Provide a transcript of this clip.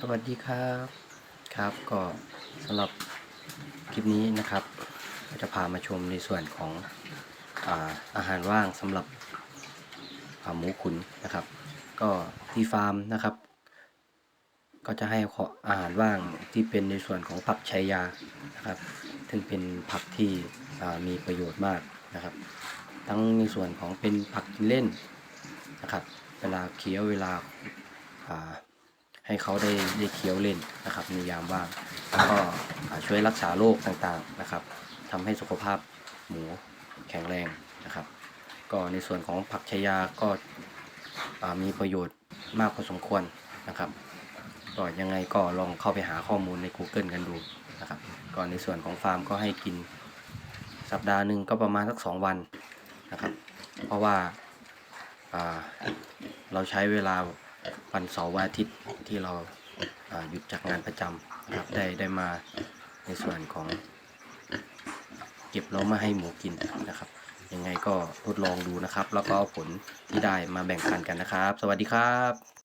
สวัสดีครับครับก็สำหรับคลิปนี้นะครับก็จะพามาชมในส่วนของอาอาหารว่างสำหรับหมูขุนนะครับ ก็ที่ฟาร์มนะครับ ก็จะให้ขออาหารว่างที่เป็นในส่วนของผักชัยยานะครับ ซึ่งเป็นผักที่มีประโยชน์มากนะครับ ทั้งในส่วนของเป็นผักกินเล่นนะครับ เวลาเคี้ยวเวลาา ให้เขาได้ได้เคี้ยวเล่นนะครับในยามว่างแล้วก็อ่าช่วยรักษาโรคต่างๆนะครับทำให้สุขภาพหมูแข็งแรงนะครับ ก็ในส่วนของผักชายาก็อ่ามีประโยชน์มากพอสมควรนะครับก็ยังไงก็ลองเข้าไปหาข้อมูลใน Google กันดูนะครับก็ในส่วนของฟาร์มก็ให้กินสัปดาห์หนึ่งก็ประมาณสักสองวันนะครับ เพราะว่าอ่าเราใช้เวลา วันเสาร์วันอาทิตย์ที่เราหยุดจากงานประจำนะครับได้ได้มาในส่วนของเก็บแล้วมาให้หมูกินนะครับ ยังไงก็ทดลองดูนะครับ แล้วก็ผลที่ได้มาแบ่งปันกันนะครับ สวัสดีครับ